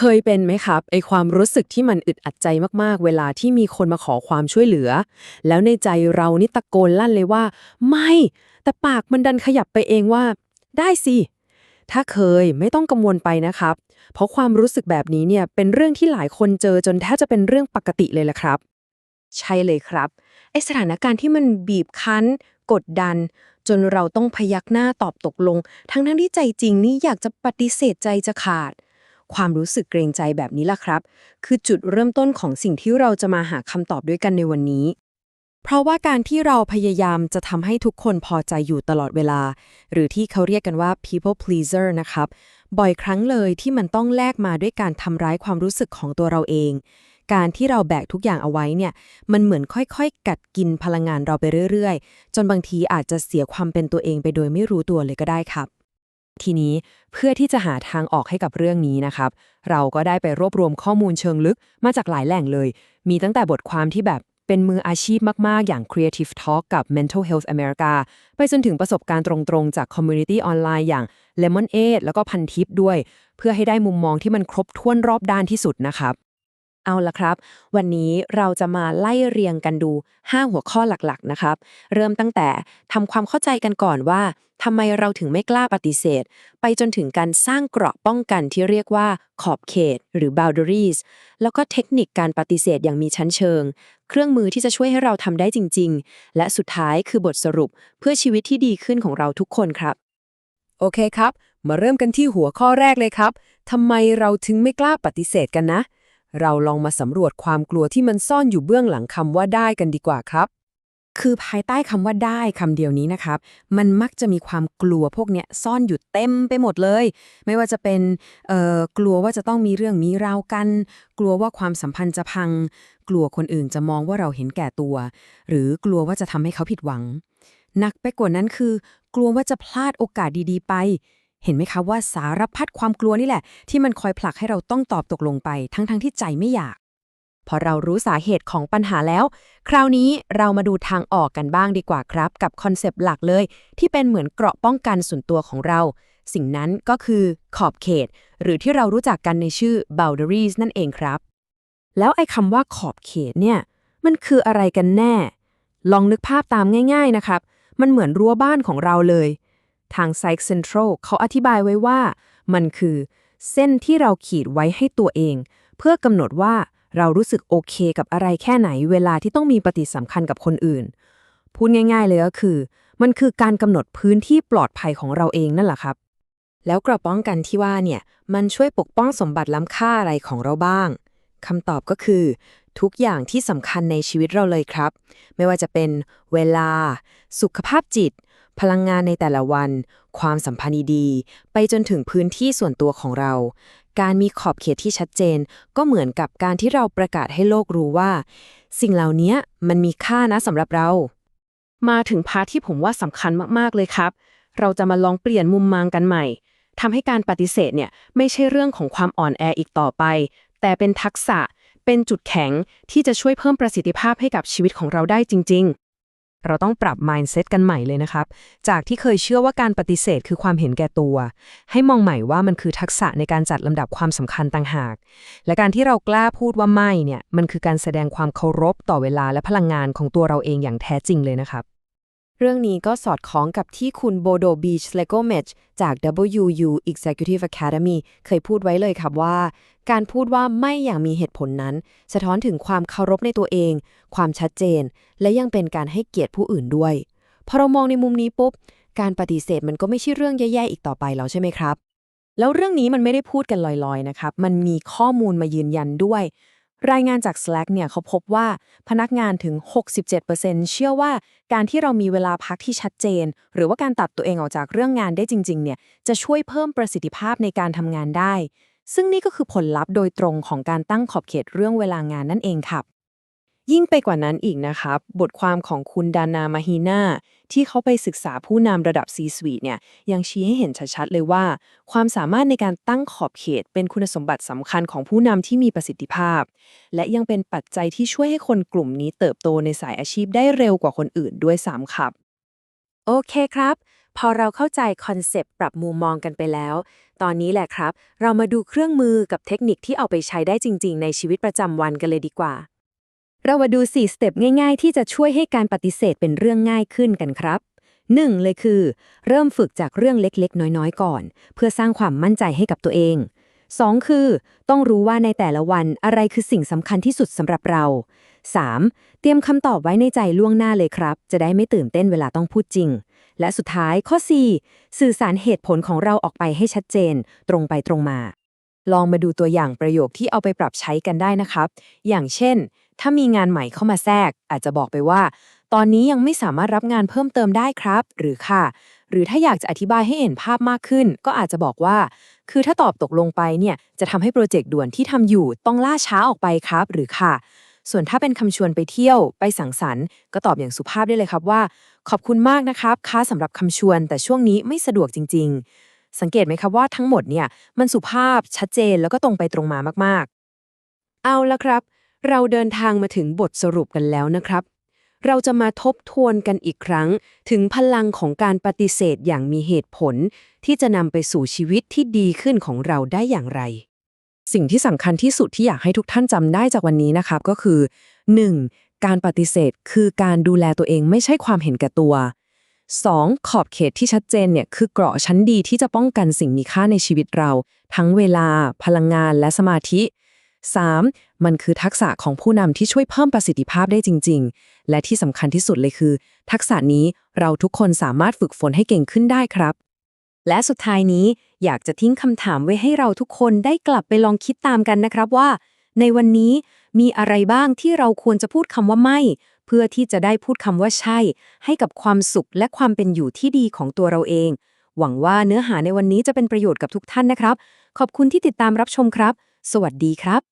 เคยเป็นไหมครับไอความรู้สึกที่มันอึดอัดใจมากๆ เวลาที่มีคนมาขอความช่วยเหลือ แล้วในใจเรานี่ตะโกนลั่นเลยว่า ไม่ แต่ปากมันดันขยับไปเองว่า ได้สิถ้าเคยไม่ต้องกังวลไปนะครับ เพราะความรู้สึกแบบนี้เนี่ยเป็นเรื่องที่หลายคนเจอจนแทบจะเป็นเรื่องปกติเลยละครับ ใช่เลยครับไอสถานการณ์ที่มันบีบคั้น กดดัน จนเราต้องพยักหน้าตอบตกลง ทั้งทั้งที่ใจจริงนี่อยากจะปฏิเสธใจจะขาด ความรู้สึกเกรงใจแบบนี้ล่ะครับ คือจุดเริ่มต้นของสิ่งที่เราจะมาหาคำตอบด้วยกันในวันนี้ เพราะว่าการที่เราพยายามจะทำให้ทุกคนพอใจอยู่ตลอดเวลา หรือที่เขาเรียกกันว่า people pleaser นะครับ บ่อยครั้งเลยที่มันต้องแลกมาด้วยการทำร้ายความรู้สึกของตัวเราเอง การที่เราแบกทุกอย่างเอาไว้เนี่ย มันเหมือนค่อยๆ กัดกินพลังงานเราไปเรื่อยๆ จนบางทีอาจจะเสียความเป็นตัวเองไปโดยไม่รู้ตัวเลยก็ได้ครับ ทีนี้เพื่อที่จะหาทางออกให้กับเรื่องนี้นะครับ เราก็ได้ไปรวบรวมข้อมูลเชิงลึกมาจากหลายแหล่งเลย มีตั้งแต่บทความที่แบบเป็นมืออาชีพมาก ๆ อย่าง Creative Talk กับ Mental Health America ไปจนถึงประสบการณ์ตรง ๆ จาก Community ออนไลน์อย่าง Lemonade แล้วก็พันทิปด้วย เพื่อให้ได้มุมมองที่มันครบถ้วนรอบด้านที่สุดนะครับ เอาละครับ วันนี้เราจะมาไล่เรียงกันดู 5 หัวข้อหลักๆ นะครับ เริ่มตั้งแต่ทำความเข้าใจกันก่อนว่าทำไมเราถึงไม่กล้าปฏิเสธ ไปจนถึงการสร้างเกราะป้องกันที่เรียกว่าขอบเขต หรือ boundaries แล้วก็เทคนิคการปฏิเสธอย่างมีชั้นเชิง เครื่องมือที่จะช่วยให้เราทำได้จริง ๆ และสุดท้ายคือบทสรุปเพื่อชีวิตที่ดีขึ้นของเราทุกคนครับ โอเคครับ มาเริ่มกันที่หัวข้อแรกเลยครับทำไมเราถึงไม่กล้าปฏิเสธกันนะ เราลองมาสำรวจความกลัวที่มันซ่อนอยู่เบื้องหลังคำว่าได้กันดีกว่าครับ คือภายใต้คำว่าได้คำเดียวนี้นะครับ มันมักจะมีความกลัวพวกเนี้ยซ่อนอยู่เต็มไปหมดเลย ไม่ว่าจะเป็นเอ่อกลัวว่าจะต้องมีเรื่องมีราวกัน กลัวว่าความสัมพันธ์จะพัง กลัวคนอื่นจะมองว่าเราเห็นแก่ตัว หรือกลัวว่าจะทำให้เขาผิดหวังหนักไปกว่านั้นคือ กลัวว่าจะพลาดโอกาสดีๆ ไป เห็นไหมคะว่าสารพัดความกลัวนี่แหละ ที่มันคอยผลักให้เราต้องตอบตกลงไปทั้งๆที่ใจไม่อยาก พอเรารู้สาเหตุของปัญหาแล้ว คราวนี้เรามาดูทางออกกันบ้างดีกว่าครับ กับคอนเซปต์หลักเลย ที่เป็นเหมือนเกราะป้องกันส่วนตัวของเรา สิ่งนั้นก็คือขอบเขต หรือที่เรารู้จักกันในชื่อ boundaries นั่นเองครับ แล้วไอ้คำว่าขอบเขตเนี่ย มันคืออะไรกันแน่ ลองนึกภาพตามง่าย ๆนะครับ มันเหมือนรั้วบ้านของเราเลย ทาง Psych Central เขาอธิบายไว้ว่า มันคือ เส้นที่เราขีดไว้ให้ตัวเอง เพื่อกำหนดว่าเรารู้สึกโอเคกับอะไรแค่ไหนเวลาที่ต้องมีปฏิสัมพันธ์กับคนอื่น พูดง่าย ๆ เลยก็คือ มันคือการกำหนดพื้นที่ปลอดภัยของเราเองนั่นแหละครับ แล้วกระป้องกันที่ว่าเนี่ยมันช่วยปกป้องสมบัติล้ำค่าอะไรของเราบ้างคำตอบก็คือ ทุกอย่างที่สำคัญในชีวิตเราเลยครับ ไม่ว่าจะเป็นเวลา สุขภาพจิต พลังงานในแต่ละวัน ความสัมพันธ์ดีๆไปจนถึงพื้นที่ส่วนตัวของเรา การมีขอบเขตที่ชัดเจน ก็เหมือนกับการที่เราประกาศให้โลกรู้ว่า สิ่งเหล่านี้มันมีค่านะสำหรับเรา มาถึงพาร์ทที่ผมว่าสำคัญมากๆเลยครับ เราจะมาลองเปลี่ยนมุมมองกันใหม่ทำให้การปฏิเสธเนี่ยไม่ใช่เรื่องของความอ่อนแออีกต่อไป แต่เป็นทักษะเป็นจุดแข็งที่จะช่วยเพิ่มประสิทธิภาพให้กับชีวิตของเราได้จริงๆ เราต้องปรับ mindset กันใหม่เลยนะครับ จากที่เคยเชื่อว่าการปฏิเสธคือความเห็นแก่ตัว ให้มองใหม่ว่ามันคือทักษะในการจัดลำดับความสำคัญต่างหาก และการที่เรากล้าพูดว่าไม่เนี่ย มันคือการแสดงความเคารพต่อเวลาและพลังงานของตัวเราเองอย่างแท้จริงเลยนะครับ เรื่องนี้ก็สอดคล้องกับที่คุณโบโดบีชเลโกเมจจาก WU Executive Academy เคยพูดไว้เลยครับว่า การพูดว่าไม่อย่างมีเหตุผลนั้น สะท้อนถึงความเคารพในตัวเอง ความชัดเจน และยังเป็นการให้เกียรติผู้อื่นด้วย พอเรามองในมุมนี้ปุ๊บ การปฏิเสธมันก็ไม่ใช่เรื่องแย่ๆอีกต่อไปแล้วใช่ไหมครับ แล้วเรื่องนี้มันไม่ได้พูดกันลอยๆนะครับ มันมีข้อมูลมายืนยันด้วย รายงานจาก Slack เนี่ยเขาพบว่าพนักงานถึง 67%เชื่อว่าการที่เรามีเวลาพักที่ชัดเจน หรือว่าการตัดตัวเองออกจากเรื่องงานได้จริงๆเนี่ยจะช่วยเพิ่มประสิทธิภาพในการทำงานได้ ซึ่งนี่ก็คือผลลัพธ์โดยตรงของการตั้งขอบเขตเรื่องเวลางานนั่นเองครับ ยิ่งไปกว่านั้นอีกนะครับ บทความของคุณดานามาฮีนาที่เขาไปศึกษาผู้นำระดับ C-suite เนี่ยยังชี้ให้เห็นชัดๆเลยว่า ความสามารถในการตั้งขอบเขต เป็นคุณสมบัติสำคัญของผู้นำที่มีประสิทธิภาพ และยังเป็นปัจจัยที่ช่วยให้คนกลุ่มนี้เติบโตในสายอาชีพได้เร็วกว่าคนอื่นด้วยซ้ำครับ โอเคครับ พอเราเข้าใจคอนเซปต์ปรับมุมมองกันไปแล้ว ตอนนี้แหละครับ เรามาดูเครื่องมือกับเทคนิคที่เอาไปใช้ได้จริง ๆ ในชีวิตประจำวันกันเลยดีกว่า เรามาดู 4 สเต็ปง่าย ๆ ที่จะช่วยให้การปฏิเสธเป็นเรื่องง่ายขึ้นกันครับ 1. เลยคือ เริ่มฝึกจากเรื่องเล็กๆ น้อยๆ ก่อน เพื่อสร้างความมั่นใจให้กับตัวเอง 2. คือ ต้องรู้ว่าในแต่ละวันอะไรคือสิ่งสำคัญที่สุดสำหรับเรา 3. เตรียมคำตอบไว้ในใจล่วงหน้าเลยครับ จะได้ไม่ตื่นเต้นเวลาต้องพูดจริง และสุดท้ายข้อ 4 สื่อสารเหตุผลของเราออกไปให้ชัดเจน ตรงไปตรงมา ลองมาดูตัวอย่างประโยคที่เอาไปปรับใช้กันได้นะครับ อย่างเช่น ถ้ามีงานใหม่เข้ามาแทรก อาจจะบอกไปว่า ตอนนี้ยังไม่สามารถรับงานเพิ่มเติมได้ครับ หรือค่ะ หรือถ้าอยากจะอธิบายให้เห็นภาพมากขึ้น ก็อาจจะบอกว่า คือถ้าตอบตกลงไปเนี่ยจะทำให้โปรเจกต์ด่วนที่ทำอยู่ต้องล่าช้าออกไปครับ หรือค่ะ ส่วนถ้าเป็นคำชวนไปเที่ยว ไปสังสรรค์ ก็ตอบอย่างสุภาพได้เลยครับว่า ขอบคุณมากนะครับค้าสำหรับคำชวน แต่ช่วงนี้ไม่สะดวกจริง ๆ สังเกตไหมครับว่าทั้งหมดเนี่ยมันสุภาพชัดเจนแล้วก็ตรงไปตรงมามากๆ เอาละครับ เราเดินทางมาถึงบทสรุปกันแล้วนะครับ เราจะมาทบทวนกันอีกครั้ง ถึงพลังของการปฏิเสธอย่างมีเหตุผล ที่จะนำไปสู่ชีวิตที่ดีขึ้นของเราได้อย่างไร สิ่งที่สำคัญที่สุดที่อยากให้ทุกท่านจำได้จากวันนี้นะครับก็คือ 1. การปฏิเสธคือการดูแลตัวเองไม่ใช่ความเห็นแก่ตัว 2. ขอบเขตที่ชัดเจนเนี่ยคือเกราะชั้นดีที่จะป้องกันสิ่งมีค่าในชีวิตเรา ทั้งเวลา พลังงานและสมาธิ 3. มันคือทักษะของผู้นำที่ช่วยเพิ่มประสิทธิภาพได้จริง ๆ และที่สำคัญที่สุดเลยคือ ทักษะนี้เราทุกคนสามารถฝึกฝนให้เก่งขึ้นได้ครับ และสุดท้ายนี้อยากจะทิ้งคำถามไว้ให้เราทุกคนได้กลับไปลองคิดตามกันนะครับว่า ในวันนี้มีอะไรบ้างที่เราควรจะพูดคำว่าไม่ เพื่อที่จะได้พูดคำว่าใช่ ให้กับความสุขและความเป็นอยู่ที่ดีของตัวเราเอง หวังว่าเนื้อหาในวันนี้จะเป็นประโยชน์กับทุกท่านนะครับ ขอบคุณที่ติดตามรับชมครับ สวัสดีครับ